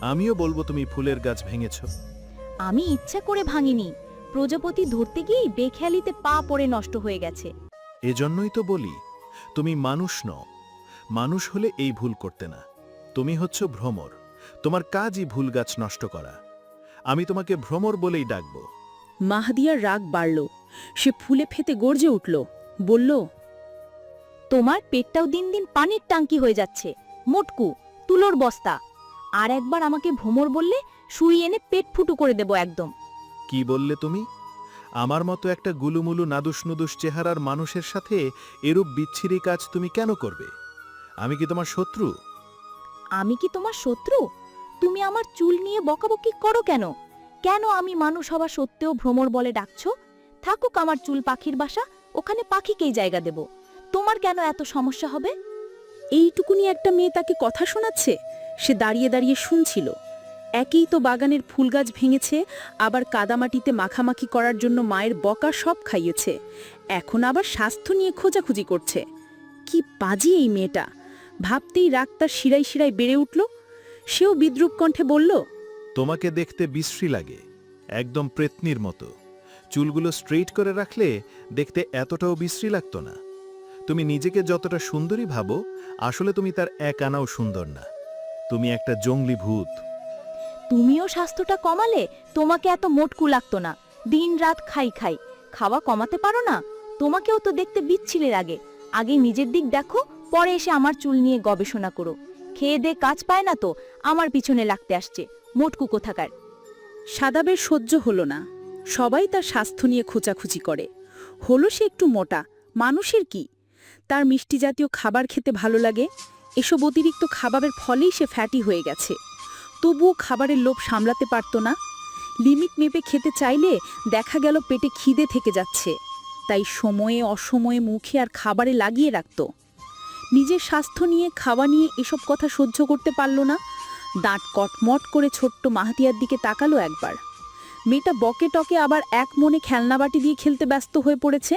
আমিও বলব তুমি ফুলের গাছ ভেঙেছ। আমি ইচ্ছা করে ভাঙিনি। প্রজাপতি ধরতে গিয়ে বেখেয়ালিতে পা পড়ে নষ্ট হয়ে গেছে। এজন্যই তো বলি তুমি মানুষ নও। মানুষ হলে এই ভুল করতে না। তুমি হচ্ছ ভ্রমর। তোমার কাজই ভুল গাছ নষ্ট করা। আমি তোমাকে ভ্রমর বলেই ডাকব। মাহদিয়ার রাগ বাড়ল। সে ফুলে ফেতে গর্জে উঠল। বলল তোমার পেটটাও দিন দিন পানির টাঙ্কি হয়ে যাচ্ছে। মোটকু তুলোর বস্তা। আর একবার আমাকে ভ্রমর বললে সুই এনে পেট ফুটু করে দেব একদম। কি বললে তুমি? আমার মতো একটা গুলুমুলু নাদুস নুদুস চেহারার মানুষের সাথে এরূপ বিচ্ছিরি কাজ তুমি কেন করবে? আমি কি তোমার শত্রু? আমি কি তোমার শত্রু? তুমি আমার চুল নিয়ে বকাবকি করো কেন? কেন আমি মানুষ হওয়া সত্ত্বেও ভ্রমর বলে ডাকছো? থাকুক আমার চুল পাখির বাসা ওখানে পাখিকেই জায়গা দেব। তোমার কেন এত সমস্যা হবে? এইটুকুনি একটা মেয়ে তাকে কথা শোনাচ্ছে? সে দাঁড়িয়ে দাঁড়িয়ে শুনছিল। একেই তো বাগানের ফুল গাছ ভেঙেছে, আবার কাদামাটিতে মাখামাখি করার জন্য মায়ের বকা সব খাইয়েছে। এখন আবার স্বাস্থ্য নিয়ে খোঁজাখুঁজি করছে। কি পাজি এই মেয়েটা! ভাবতেই রাগ তার শিরাই শিরাই বেড়ে উঠল। সেও বিদ্রুপ কণ্ঠে বলল, তোমাকে দেখতে বিশ্রী লাগে, একদম প্রেতনির মতো। চুলগুলো স্ট্রেইট করে রাখলে দেখতে এতটাও বিশ্রী লাগতো না। তুমি নিজেকে যতটা সুন্দরী ভাবো, আসলে তুমি তার এক আনাও সুন্দর না। তুমি একটা জঙ্গলি ভূত। তুমিও স্বাস্থ্যটা কমালে তোমাকে এত মোটকু লাগতো না। দিন রাত খাই খাই। খাওয়া কমাতে পারো না? তোমাকেও তো দেখতে বিচ্ছিলে লাগে আগে নিজের দিক দেখো পরে এসে আমার চুল নিয়ে গবেষণা করো। খেয়ে দে কাজ পায় না তো আমার পিছনে লাগতে আসছে। মোটকু কোথাকার? সাদাবের সহ্য হলো না। সবাই তার স্বাস্থ্য নিয়ে খোঁচাখুচি করে। হলো সে একটু মোটা। মানুষের কি? তার মিষ্টি জাতীয় খাবার খেতে ভালো লাগে? এসব অতিরিক্ত খাবারের ফলেই সে ফ্যাটি হয়ে গেছে। তবুও খাবারের লোভ সামলাতে পারত না। লিমিট মেপে খেতে চাইলে দেখা গেল পেটে খিদে থেকে যাচ্ছে। তাই সময়ে অসময়ে মুখে আর খাবারে লাগিয়ে রাখত। নিজের স্বাস্থ্য নিয়ে, খাওয়া নিয়ে এসব কথা সহ্য করতে পারল না। দাঁত কটমট করে ছোট্ট মাহাতিয়ার দিকে তাকালো একবার। মেয়েটা বকে টকে আবার এক মনে খেলনাবাটি দিয়ে খেলতে ব্যস্ত হয়ে পড়েছে।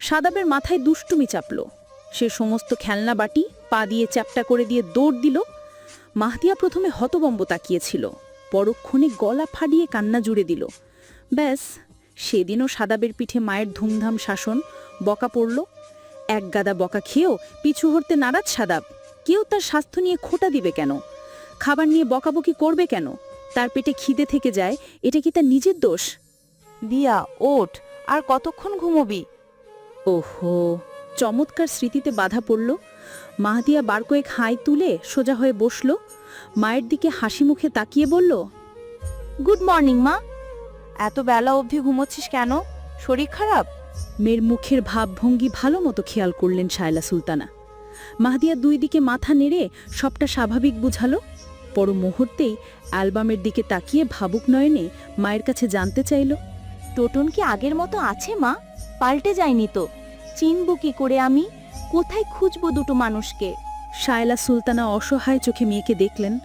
সাদাবের মাথায় দুষ্টুমি চাপল। সে সমস্ত খেলনা বাটি পা দিয়ে চ্যাপটা করে দিয়ে দৌড় দিল। মাহতিয়া প্রথমে হতবম্ব তাকিয়েছিল। পরক্ষণে গলা ফাটিয়ে কান্না জুড়ে দিল। ব্যাস সেদিনও সাদাবের পিঠে মায়ের ধুমধাম শাসন বকা পড়ল। এক গাদা বকা খেয়েও পিছু হরতে নারাজ সাদাব। কেউ তার স্বাস্থ্য নিয়ে খোটা দিবে কেন? খাবার নিয়ে বকাবকি করবে কেন? তার পেটে খিদে থেকে যায় এটা কি তার নিজের দোষ? দিয়া ওঠ আর কতক্ষণ ঘুমোবি? ওহো! চমৎকার স্মৃতিতে বাধা পড়ল। মাহাদিয়া বার কয়েক হাই তুলে সোজা হয়ে বসল। মায়ের দিকে হাসি মুখে তাকিয়ে বলল, গুড মর্নিং, মা। এত বেলা অবধি ঘুমোচ্ছিস কেন? শরীর খারাপ? মেয়ের মুখের ভাবভঙ্গি ভালো মতো খেয়াল করলেন শায়লা সুলতানা। মাহদিয়া দুই দিকে মাথা নেড়ে সবটা স্বাভাবিক বুঝালো। পর মুহূর্তেই অ্যালবামের দিকে তাকিয়ে ভাবুক নয়নে মায়ের কাছে জানতে চাইল, টোটন কি আগের মতো আছে, মা? পাল্টে যায়নি তো? চিনব কি করে আমি? কোথায় খুঁজব দুটো মানুষকে? শায়লা সুলতানা অসহায় চোখে মেয়েকে দেখলেন।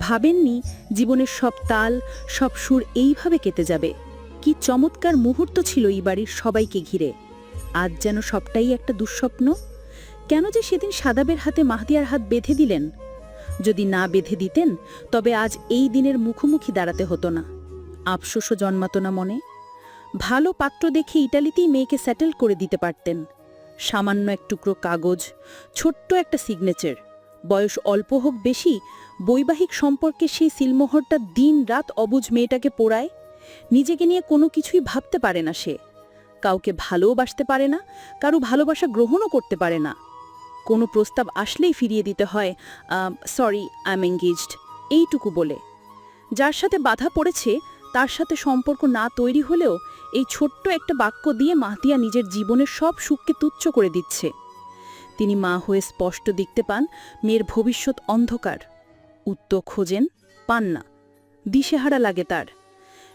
ভাবেননি জীবনের সব তাল, সব সুর এইভাবে কেটে যাবে। কি চমৎকার মুহূর্ত ছিল এই বাড়ির সবাইকে ঘিরে। আজ যেন সবটাই একটা দুঃস্বপ্ন। কেন যে সেদিন সাদাবের হাতে মাহদিয়ার হাত বেঁধে দিলেন? যদি না বেঁধে দিতেন, তবে আজ এই দিনের মুখোমুখি দাঁড়াতে হতো না। আফসোসও জন্মাতো না মনে। ভালো পাত্র দেখে ইটালিতেই মেয়েকে সেটেল করে দিতে পারতেন। সামান্য এক টুকরো কাগজ, ছোট্ট একটা সিগনেচার বয়স অল্প হোক বেশি, বৈবাহিক সম্পর্কে সেই সিলমোহরটা দিন রাত অবুজ মেয়েটাকে পোড়ায়। নিজেকে নিয়ে কোনো কিছুই ভাবতে পারে না সে। কাউকে ভালোবাসতে পারে না, কারও ভালোবাসা গ্রহণও করতে পারে না। কোনো প্রস্তাব আসলেই ফিরিয়ে দিতে হয় সরি আই এম এঙ্গেজড এইটুকু বলে। যার সাথে বাধা পড়েছে তার সাথে সম্পর্ক না তৈরি হলেও এই ছোট্ট একটা বাক্য দিয়ে মাহতিয়া নিজের জীবনের সব সুখকে তুচ্ছ করে দিচ্ছে। তিনি মা হয়ে স্পষ্ট দেখতে পান মেয়ের ভবিষ্যৎ অন্ধকার। উত্তর খোঁজেন, পান না। দিশেহারা লাগে তার।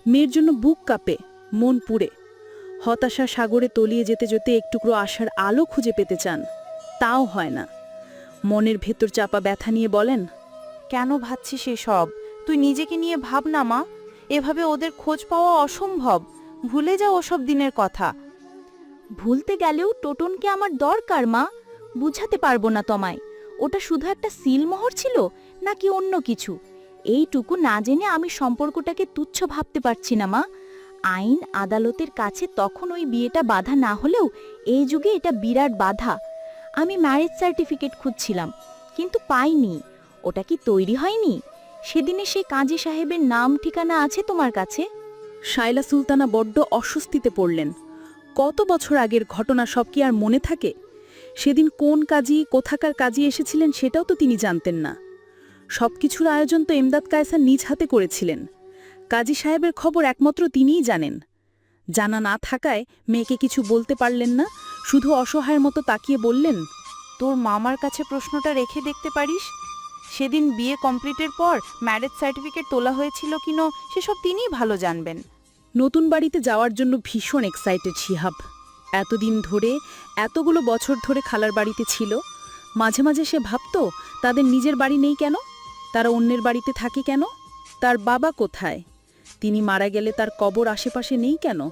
মেয়ের জন্য বুক কাঁপে, মন পুড়ে। হতাশা সাগরে তলিয়ে যেতে যেতে একটুকরো আশার আলো খুঁজে পেতে চান। তাও হয় না। মনের ভেতর চাপা ব্যথা নিয়ে বলেন, কেন ভাবছিস সব তুই নিজেকে নিয়ে ভাব না, মা। এভাবে ওদের খোঁজ পাওয়া অসম্ভব। ভুলে যাও ওসব দিনের কথা। ভুলতে গেলেও টোটনকে আমার দরকার, মা। বুঝাতে পারব না তোমায়। ওটা শুধু একটা সিলমোহর ছিল, নাকি অন্য কিছু? এইটুকু না জেনে আমি সম্পর্কটাকে তুচ্ছ ভাবতে পারছি না, মা। আইন আদালতের কাছে তখন ওই বিয়েটা বাধা না হলেও এই যুগে এটা বিরাট বাধা। আমি ম্যারেজ সার্টিফিকেট খুঁজছিলাম, কিন্তু পাইনি। ওটা কি তৈরি হয়নি? সেদিনে সেই কাজী সাহেবের নাম ঠিকানা আছে তোমার কাছে? শায়লা সুলতানা বড্ড অস্বস্তিতে পড়লেন। কত বছর আগের ঘটনা সব কি আর মনে থাকে? সেদিন কোন কাজী, কোথাকার কাজী এসেছিলেন সেটাও তো তিনি জানতেন না। সব কিছুর আয়োজন তো এমদাদ কায়সার নিজ হাতে করেছিলেন। কাজী সাহেবের খবর একমাত্র তিনিই জানেন। জানা না থাকায় মেয়েকে কিছু বলতে পারলেন না, শুধু অসহায়ের মতো তাকিয়ে বললেন, তোর মামার কাছে প্রশ্নটা রেখে দেখতে পারিস? সেদিন বিয়ে কমপ্লিটের পর ম্যারেজ সার্টিফিকেট তোলা হয়েছিল কিনো সেসব তিনিই ভালো জানবেন। নতুন বাড়িতে যাওয়ার জন্য ভীষণ এক্সাইটেড শিহাব। এতদিন ধরে এতগুলো বছর ধরে খালার বাড়িতে ছিল। মাঝে মাঝে সে ভাবত, তাদের নিজের বাড়ি নেই কেন? তারা অন্যের বাড়িতে থাকে কেন? তার বাবা কোথায়? তিনি মারা গেলে তার কবর আশেপাশে নেই কেন?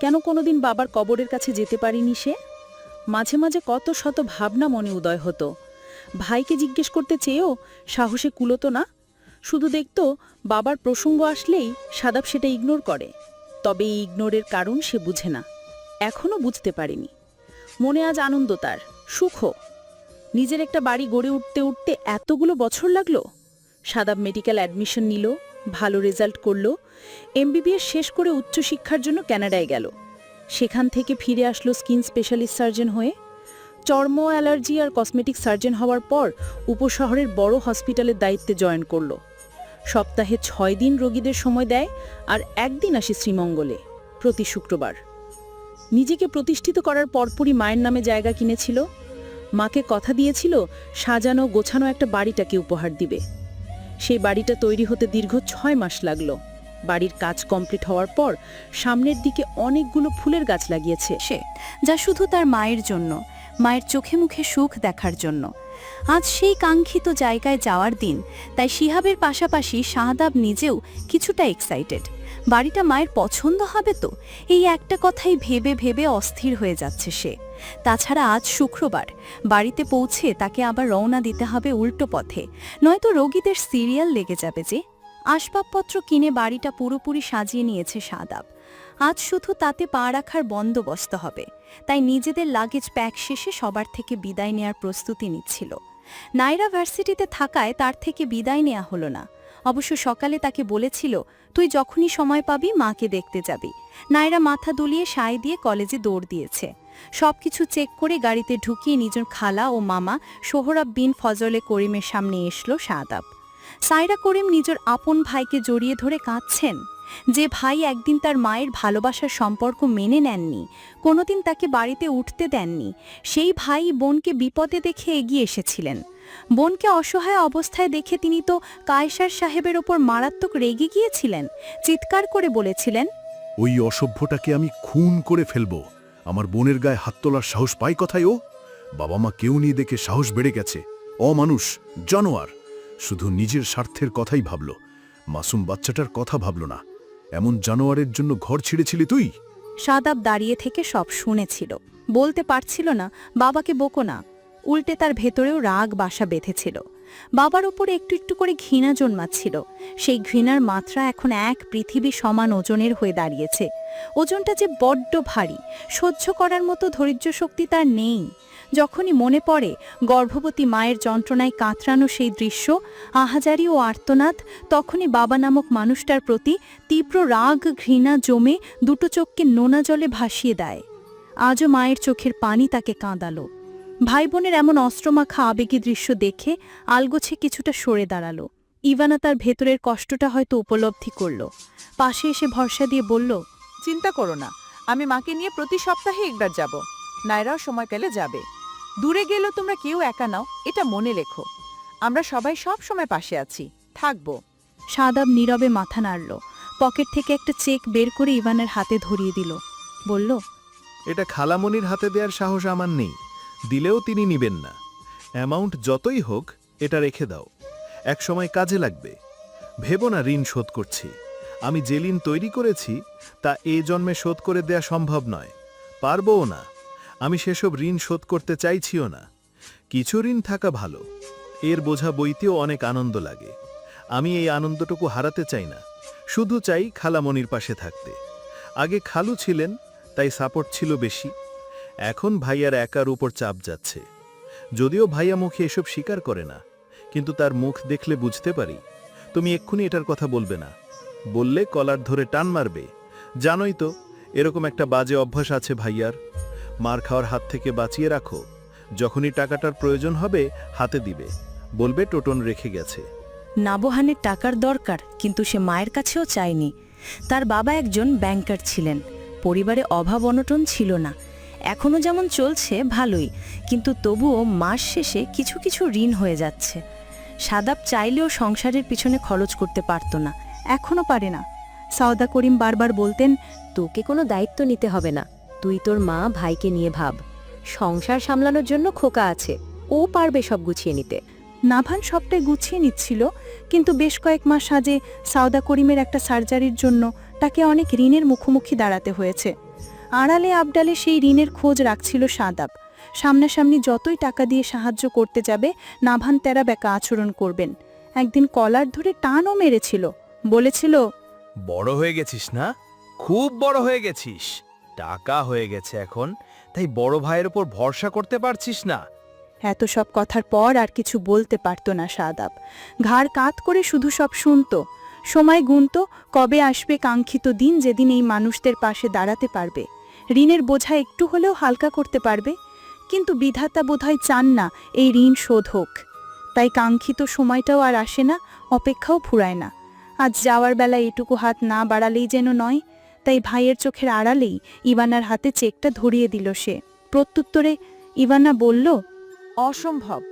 কেন কোনোদিন বাবার কবরের কাছে যেতে পারিনি সে? মাঝে মাঝে কত শত ভাবনা মনে উদয় হতো। ভাইকে জিজ্ঞেস করতে চেয়েও সাহসে কুলোতো না। শুধু দেখত বাবার প্রসঙ্গ আসলেই সাদাব সেটা ইগনোর করে, তবে এই ইগনোরের কারণ সে বুঝে না। এখনও বুঝতে পারেনি। মনে আজ আনন্দ তার, সুখ নিজের একটা বাড়ি গড়ে উঠতে উঠতে এতগুলো বছর লাগল? সাদাব মেডিকেল অ্যাডমিশন নিল, ভালো রেজাল্ট করল, এমবিবিএস শেষ করে উচ্চশিক্ষার জন্য কানাডায় গেল। সেখান থেকে ফিরে আসলো স্কিন স্পেশালিস্ট সার্জন হয়ে। চর্ম অ্যালার্জি আর কসমেটিক সার্জন হওয়ার পর উপশহরের বড় হসপিটালের দায়িত্বে জয়েন করল। সপ্তাহে ছয় দিন রোগীদের সময় দেয় আর একদিন আসে শ্রীমঙ্গলে, প্রতি শুক্রবার। নিজেকে প্রতিষ্ঠিত করার পরপরই মায়ের নামে জায়গা কিনেছিল। মাকে কথা দিয়েছিল, সাজানো গোছানো একটা বাড়িটাকে উপহার দিবে। সেই বাড়িটা তৈরি হতে দীর্ঘ ছয় মাস লাগল। বাড়ির কাজ কমপ্লিট হওয়ার পর সামনের দিকে অনেকগুলো ফুলের গাছ লাগিয়েছে সে, যা শুধু তার মায়ের জন্য। মায়ের চোখে মুখে সুখ দেখার জন্য। আজ সেই কাঙ্ক্ষিত জায়গায় যাওয়ার দিন, তাই শিহাবের পাশাপাশি শাহাদাব নিজেও কিছুটা এক্সাইটেড বাড়িটা মায়ের পছন্দ হবে তো? এই একটা কথাই ভেবে ভেবে অস্থির হয়ে যাচ্ছে সে। তাছাড়া আজ শুক্রবার, বাড়িতে পৌঁছে তাকে আবার রওনা দিতে হবে উল্টো পথে। নয়তো রোগীদের সিরিয়াল লেগে যাবে যে। আসবাবপত্র কিনে বাড়িটা পুরোপুরি সাজিয়ে নিয়েছে শাদাব আজ শুধু তাতে পা রাখার বন্দোবস্ত হবে। তাই নিজেদের লাগেজ প্যাক শেষে সবার থেকে বিদায় নেয়ার প্রস্তুতি নিচ্ছিল। নাইরা ভার্সিটিতে থাকায় তার থেকে বিদায় নেওয়া হলো না। অবশ্য সকালে তাকে বলেছিল, তুই যখনই সময় পাবি, মাকে দেখতে যাবি। নাইরা মাথা দুলিয়ে সায় দিয়ে কলেজে দৌড় দিয়েছে। সবকিছু চেক করে গাড়িতে ঢুকিয়ে নিজের খালা ও মামা সোহরাব বিন ফজলে করিমের সামনে এসলো শাদাব সাইরা করিম নিজের আপন ভাইকে জড়িয়ে ধরে কাঁদছেন। যে ভাই একদিন তার মায়ের ভালোবাসার সম্পর্ক মেনে নেননি, কোনোদিন তাকে বাড়িতে উঠতে দেননি, সেই ভাই বোনকে বিপদে দেখে এগিয়ে এসেছিলেন। বোনকে অসহায় অবস্থায় দেখে তিনি তো কায়সার সাহেবের ওপর মারাত্মক রেগে গিয়েছিলেন, চিৎকার করে বলেছিলেন, ওই অসভ্যটাকে আমি খুন করে ফেলব। আমার বোনের গায়ে হাত তোলার সাহস পাই কথায় ও? বাবা মা কেউ নিয়ে দেখে সাহস বেড়ে গেছে। অমানুষ, জানোয়ার। শুধু নিজের স্বার্থের কথাই ভাবল। মাসুম বাচ্চাটার কথা ভাবল না। এমন জানোয়ারের জন্য ঘর ছিঁড়েছিলি তুই? সাদাব দাঁড়িয়ে থেকে সব শুনেছিল। বলতে পারছিল না, বাবাকে বকো না। উল্টে তার ভেতরেও রাগ বাসা বেঁধেছিল। বাবার ওপরে একটু একটু করে ঘৃণা জন্মাচ্ছিল। সেই ঘৃণার মাত্রা এখন এক পৃথিবী সমান ওজনের হয়ে দাঁড়িয়েছে। ওজনটা যে বড্ড ভারী, সহ্য করার মতো ধৈর্য শক্তি তার নেই। যখনই মনে পড়ে, গর্ভবতী মায়ের যন্ত্রণায় কাতরানো সেই দৃশ্য, আহাজারি ও আর্তনাদ, তখনই বাবা নামক মানুষটার প্রতি তীব্র রাগ, ঘৃণা, জমে দুটো চোখকে নোনা জলে ভাসিয়ে দেয়। আজও মায়ের চোখের পানি তাকে কাঁদালো। ভাই বোনের এমন অস্ত্রমাখা আবেগী দৃশ্য দেখে আলগোছে কিছুটা সরে দাঁড়াল। ইভানা তার ভেতরের কষ্টটা হয়তো উপলব্ধি করল। পাশে এসে ভরসা দিয়ে বলল, চিন্তা করো না, আমি মাকে নিয়ে প্রতি সপ্তাহে একবার যাব। নাইরাও সময় পেলে যাবে। দূরে গেলেও তোমরা কেউ একা নাও এটা মনে লেখো। আমরা সবাই সব সময় পাশে আছি থাকব। সাদাব নীরবে মাথা নাড়ল পকেট থেকে একটা চেক বের করে ইভানের হাতে ধরিয়ে দিল। বলল এটা খালামনির হাতে দেওয়ার সাহস আমার নেই দিলেও তিনি নিবেন না। অ্যামাউন্ট যতই হোক এটা রেখে দাও। এক সময় কাজে লাগবে। ভেবো না ঋণ শোধ করছি। আমি যে ঋণ তৈরি করেছি তা এ জন্মে শোধ করে দেয়া সম্ভব নয়। পারবও না। আমি সেসব ঋণ শোধ করতে চাইছিও না। কিছু ঋণ থাকা ভালো। এর বোঝা বইতেও অনেক আনন্দ লাগে। আমি এই আনন্দটুকু হারাতে চাই না। শুধু চাই খালামণির পাশে থাকতে। আগে খালু ছিলেন, তাই সাপোর্ট ছিল বেশি। এখন ভাইয়ার একার উপর চাপ যাচ্ছে। যদিও ভাইয়া মুখে এসব স্বীকার করে না, কিন্তু তার মুখ দেখলে বুঝতে পারি। তুমি এক্ষুনি এটার কথা বলবে না। বললে কলার ধরে টান মারবে। জানোই তো, এরকম একটা বাজে অভ্যাস আছে ভাইয়ার। মার খাওয়ার হাত থেকে বাঁচিয়ে রাখো। যখনই টাকাটার প্রয়োজন হবে, হাতে দিবে। বলবে, টোটন রেখে গেছে। নাবহানের টাকার দরকার, কিন্তু সে মায়ের কাছেও চায়নি। তার বাবা একজন ব্যাংকার ছিলেন। পরিবারে অভাব অনটন ছিল না। এখনও যেমন চলছে, ভালোই। কিন্তু তবুও মাস শেষে কিছু কিছু ঋণ হয়ে যাচ্ছে। সাদাব চাইলেও সংসারের পিছনে খরচ করতে পারত না। এখনও পারে না। সাউদা করিম বারবার বলতেন, তোকে কোনো দায়িত্ব নিতে হবে না। তুই তোর মা ভাইকে নিয়ে ভাব। সংসার সামলানোর জন্য খোকা আছে। ও পারবে সব গুছিয়ে নিতে। নাভান সবটাই গুছিয়ে নিচ্ছিল, কিন্তু বেশ কয়েক মাস আগে সাউদা করিমের একটা সার্জারির জন্য তাকে অনেক ঋণের মুখোমুখি দাঁড়াতে হয়েছে। আড়ালে আবডালে সেই ঋণের খোঁজ রাখছিল সাদাব। সামনাসামনি যতই টাকা দিয়ে সাহায্য করতে যাবে, নাভান তেরা বেকা আচরণ করবেন। একদিন কলার ধরে টানও মেরেছিল। বলেছিল, বড় হয়ে গেছিস না? খুব বড় হয়ে গেছিস। টাকা হয়ে গেছে এখন, তাই বড় ভাইয়ের উপর ভরসা করতে পারছিস না। এত সব কথার পর আর কিছু বলতে পারত না সাদাব। ঘাড় কাত করে শুধু সব শুনত। সময় গুনত, কবে আসবে কাঙ্ক্ষিত দিন যেদিন এই মানুষদের পাশে দাঁড়াতে পারবে। ঋণের বোঝা একটু হলেও হালকা করতে পারবে। কিন্তু বিধাতা বোধহয় চান না এই ঋণ শোধ হোক। তাই কাঙ্ক্ষিত সময়টাও আর আসে না, অপেক্ষাও ফুরায় না। আজ যাওয়ার বেলা এটুকু হাত না বাড়ালেই যেন নয় তাই ভাইয়ের চোখের আড়ালেই ইভানার হাতে চেকটা ধরিয়ে দিল সে। প্রত্যুত্তরে ইভানা বলল অসম্ভব।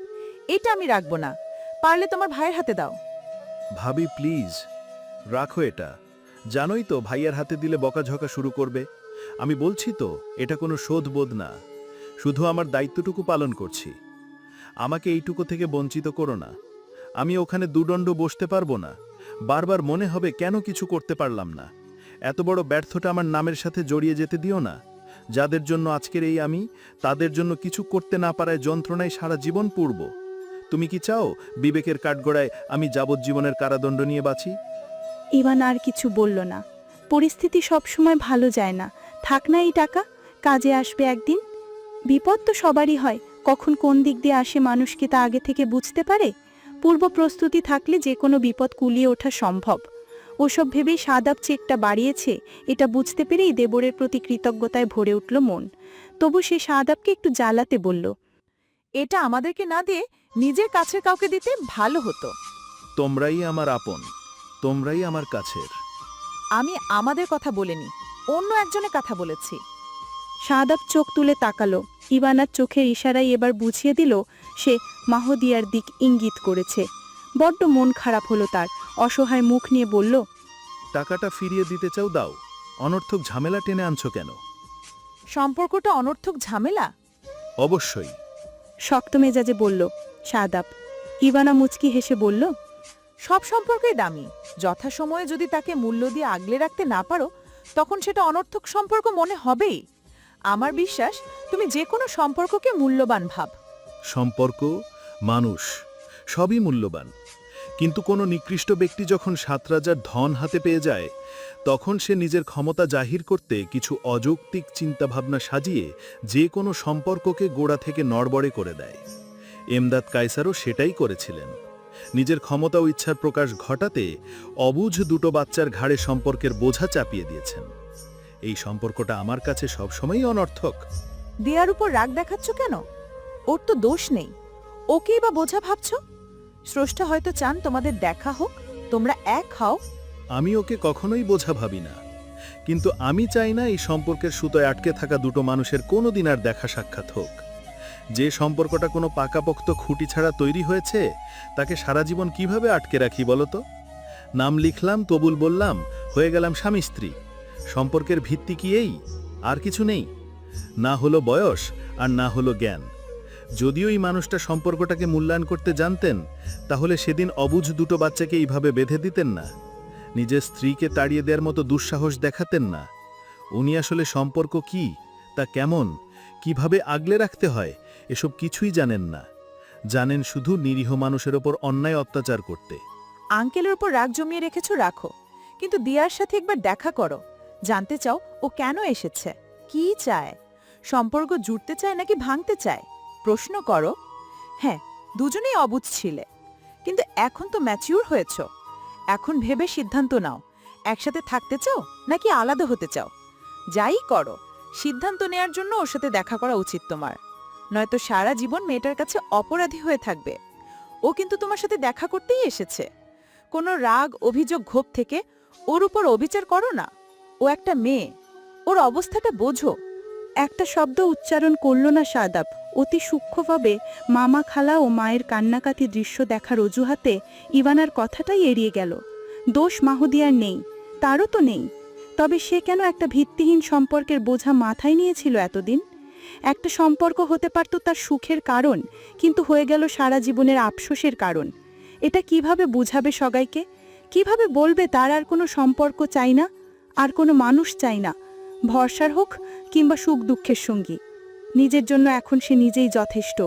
এটা আমি রাখব না। পারলে তোমার ভাইয়ের হাতে দাও। ভাবি প্লিজ রাখো এটা। জানোই তো ভাইয়ার হাতে দিলে বকাঝকা শুরু করবে। আমি বলছি তো এটা কোনো শোধবোধ না। শুধু আমার দায়িত্বটুকু পালন করছি। আমাকে এইটুকু থেকে বঞ্চিত করো না। আমি ওখানে দুদণ্ড বসতে পারব না। বারবার মনে হবে কেন কিছু করতে পারলাম না। এত বড় ব্যর্থটা আমার নামের সাথে জড়িয়ে যেতে দিও না। যাদের জন্য আজকের এই আমি, তাদের জন্য কিছু করতে না পারায় যন্ত্রণায় সারা জীবন পূর্ব তুমি কি চাও বিবেকের কাঠগড়ায় আমি যাবজ্জীবনের কারাদণ্ড নিয়ে বাঁচি? ইভান আর কিছু বলল না। পরিস্থিতি সবসময় ভালো যায় না। থাক না এই টাকা, কাজে আসবে একদিন। বিপদ তো সবারই হয়, কখন কোন দিক দিয়ে আসে মানুষকে তা আগে থেকে বুঝতে পারে? পূর্ব প্রস্তুতি থাকলে যে কোনো বিপদ কুলিয়ে ওঠা সম্ভব। ওসব ভেবেই সাদাব চেকটা বাড়িয়েছে এটা বুঝতে পেরেই দেবরের প্রতি কৃতজ্ঞতায় ভরে উঠল মন। তবু সে সাদাবকে একটু জ্বালাতে বলল এটা আমাদেরকে না দিয়ে নিজের কাছের কাউকে দিতে ভালো হতো। তোমরাই আমার আপন তোমরাই আমার কাছের। আমি আমাদের কথা বলিনি অন্য একজনের কথা বলেছি সাদাব চোখ তুলে তাকালো ইবানার চোখের ইশারায় এবার বুঝিয়ে দিল সে মাহদিয়ার দিক ইঙ্গিত করেছে। বড্ড মন খারাপ হলো তার অসহায় মুখ নিয়ে বলল টাকাটা ফিরিয়ে দিতে চাও দাও। অনর্থক ঝামেলা টেনে আনছো কেন? সম্পর্কটা অনর্থক ঝামেলা? অবশ্যই। শক্ত মেজাজে বলল সাদাব ইভানা মুচকি হেসে বলল সব সম্পর্কই দামি। যথাসময়ে যদি তাকে মূল্য দিয়ে আগলে রাখতে না পারো তখন সেটা অনর্থক সম্পর্ক মনে হবেই। আমার বিশ্বাস তুমি যে কোনো সম্পর্ককে মূল্যবান ভাব। সম্পর্ক মানুষ সবই মূল্যবান। কিন্তু কোনো নিকৃষ্ট ব্যক্তি যখন সাত রাজার ধন হাতে পেয়ে যায়, তখন সে নিজের ক্ষমতা জাহির করতে কিছু অযৌক্তিক চিন্তাভাবনা সাজিয়ে যে কোনো সম্পর্ককে গোড়া থেকে নড়বড়ে করে দেয়। এমদাদ কায়সারও সেটাই করেছিলেন। নিজের ক্ষমতা ও ইচ্ছার প্রকাশ ঘটাতে অবুঝ দুটো বাচ্চার ঘাড়ে সম্পর্কের বোঝা চাপিয়ে দিয়েছেন। এই সম্পর্কটা আমার কাছে সবসময়ই অনর্থক। দেয়ার উপর রাগ দেখাচ্ছ কেন? ওর তো দোষ নেই। ওকেই বা বোঝা ভাবছ? স্রষ্টা হয়তো চান তোমাদের দেখা হোক, তোমরা এক হও। আমি ওকে কখনোই বোঝা ভাবি না। কিন্তু আমি চাই না এই সম্পর্কের সুতোয় আটকে থাকা দুটো মানুষের কোনো দিন আর দেখা সাক্ষাৎ হোক। যে সম্পর্কটা কোনো পাকাপোক্ত খুঁটি ছাড়া তৈরি হয়েছে, তাকে সারা জীবন কীভাবে আটকে রাখি বলতো নাম লিখলাম, তবুল বললাম, হয়ে গেলাম স্বামী স্ত্রী। সম্পর্কের ভিত্তি কি এই? আর কিছু নেই। না হলো বয়স, আর না হলো জ্ঞান। যদিও এই মানুষটা সম্পর্কটাকে মূল্যায়ন করতে জানতেন, তাহলে সেদিন অবুঝ দুটো বাচ্চাকে এইভাবে বেঁধে দিতেন না। নিজের স্ত্রীকে তাড়িয়ে দেওয়ার মতো দুঃসাহস দেখাতেন না। উনি আসলে সম্পর্ক কি, তা কেমন, কীভাবে আগলে রাখতে হয়, এসব কিছুই জানেন না। জানেন শুধু নিরীহ মানুষের ওপর অন্যায় অত্যাচার করতে। আঙ্কেলের উপর রাগ জমিয়ে রেখেছো রাখো, কিন্তু দিয়ার সাথে একবার দেখা করো, জানতে চাও ও কেন এসেছে, কি চায়, সম্পর্ক জুড়তে চায় নাকি ভাঙতে চায়? প্রশ্ন করো। হ্যাঁ দুজনেই অবুঝ ছিলে। কিন্তু এখন তো ম্যাচিউর হয়েছ। এখন ভেবে সিদ্ধান্ত নাও। একসাথে থাকতে চাও নাকি আলাদা হতে চাও? যাই করো, সিদ্ধান্ত নেয়ার জন্য ওর সাথে দেখা করা উচিত তোমার। নয়তো সারা জীবন মেয়েটার কাছে অপরাধী হয়ে থাকবে। ও কিন্তু তোমার সাথে দেখা করতেই এসেছে। কোনো রাগ, অভিযোগ, ক্ষোভ থেকে ওর উপর অবিচার করো না। ও একটা মেয়ে। ওর অবস্থাটা বোঝো। একটা শব্দ উচ্চারণ করল না সাদাব। অতি সূক্ষ্মভাবে মামা খালা ও মায়ের কান্নাকাটি দৃশ্য দেখার অজুহাতে ইভানার কথাটাই এড়িয়ে গেল। দোষ মাহুদিয়ার নেই, তারও তো নেই। তবে সে কেন একটা ভিত্তিহীন সম্পর্কের বোঝা মাথায় নিয়েছিল এতদিন? একটা সম্পর্ক হতে পারত তার সুখের কারণ, কিন্তু হয়ে গেল সারা জীবনের আফসোসের কারণ। এটা কীভাবে বুঝাবে সবাইকে কীভাবে বলবে তার আর কোনো সম্পর্ক চাই না, আর কোনো মানুষ চাই না? ভরসার হোক কিংবা সুখ দুঃখের সঙ্গী। নিজের জন্য এখন সে নিজেই যথেষ্ট।